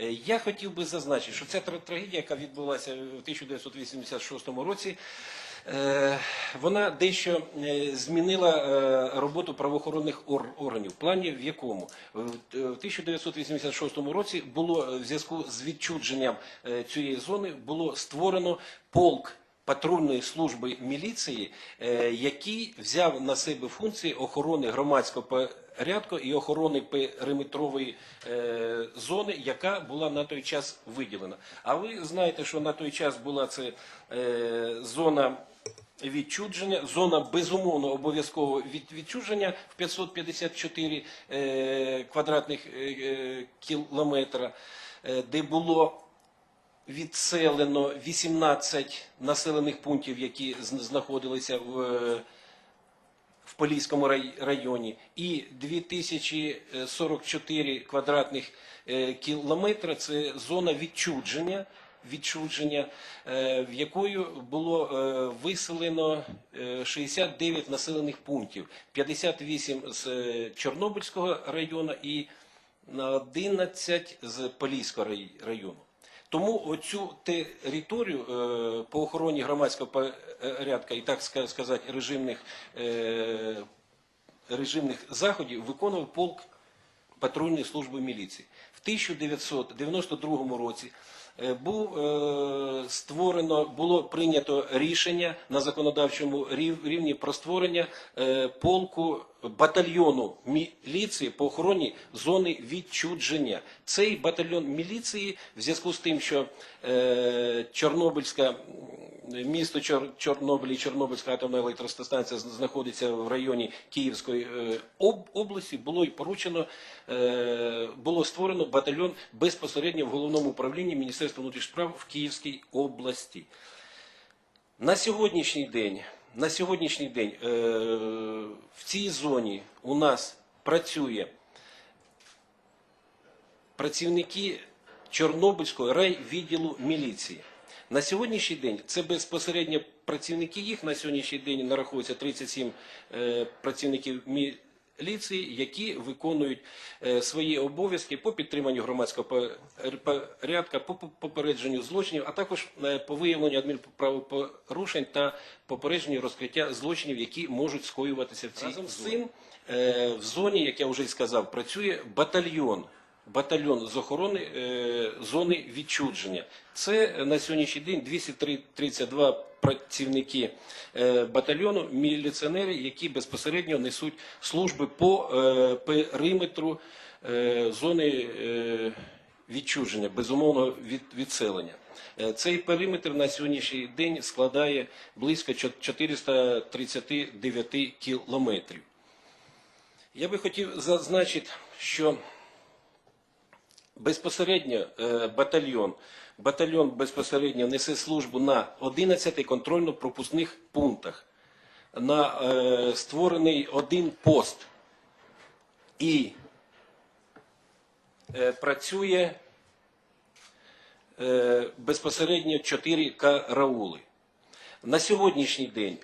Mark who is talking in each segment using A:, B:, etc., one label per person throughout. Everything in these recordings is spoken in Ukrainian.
A: Е, Я хотів би зазначити, що ця трагедія, яка відбулася в 1986 році, е, вона дещо е, змінила роботу правоохоронних ор- органів. В плані в якому в в 1986 році було в зв'язку з відчудженням цієї зони було створено полк патрульної служби міліції, е, який взяв на себе функції охорони громадського порядку і охорони периметрової е, зони, яка була на той час виділена. А ви знаєте, що на той час була це е, зона. Відчудження, зона безумовно обов'язкового від, відчудження в 554 е, квадратних кілометра, де було відселено 18 населених пунктів, які знаходилися в, е, в Поліському рай- районі, і 2044 квадратних е, кілометра це зона відчудження. Відчудження, е, в якою було е, виселено е, 69 населених пунктів, 58 з е, Чорнобильського району і на 11 з Поліського рай- району. Тому оцю територію е, по охороні громадського порядку і так сказати режимних, е, режимних заходів виконував полк патрульної служби міліції. В 1992 році е, був створено, було прийнято рішення на законодавчому рівні про створення полку батальйону міліції по охороні зони відчудження. Цей батальйон міліції в зв'язку з тим, що е, Чорнобильська місто Чор, Чорнобиль і Чорнобильська атомна електростанція знаходиться в районі Київської е, об- області, було й поручено, е, було створено батальйон безпосередньо в головному управлінні Міністерства внутрішніх справ в Київській області. На сьогоднішній день, на сьогоднішній день е, в цій зоні у нас працює працівники Чорнобильського райвідділу міліції. На сьогоднішній день це безпосередньо працівники їх. На сьогоднішній день нараховується 37 е, працівників міліції, які виконують е, свої обов'язки по підтриманню громадського порядка, по по- попередженню злочинів, а також е, по виявленню адмінправопорушень та попередженню розкриття злочинів, які можуть скоюватися в цій Разом з цим е, в зоні, як я вже й сказав, працює батальйон батальйон з охорони е, зони відчудження. Це на сьогоднішній день 232 працівники е, батальйону, міліціонери, які безпосередньо несуть служби по е, периметру е, зони е, відчудження, безумовного від, відселення. Е, Цей периметр на сьогоднішній день складає близько 439 кілометрів. Я би хотів зазначити, що Безпосередньо е, батальйон, батальйон безпосередньо несе службу на 11 контрольно-пропускних пунктах. На е, створений один пост і е, працює безпосередньо 4 караули. На сьогоднішній день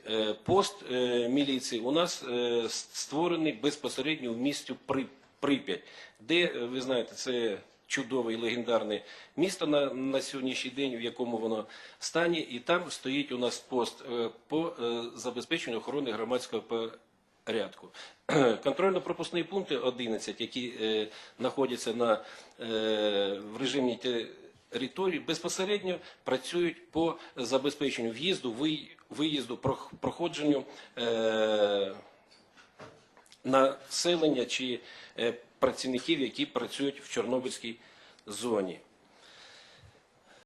A: пост міліції у нас створений безпосередньо в місті При- Прип'ять, де, ви знаєте, це чудове і легендарне місто на, на сьогоднішній день, в якому воно стані, і там стоїть у нас пост е, по е, забезпеченню охорони громадського порядку. Контрольно-пропускні пункти 11, які е, знаходяться на, е, в режимі території, безпосередньо працюють по забезпеченню в'їзду, вий- виїзду, прох- проходженню е, населення чи е, працівників, які працюють в Чорнобильській зоні.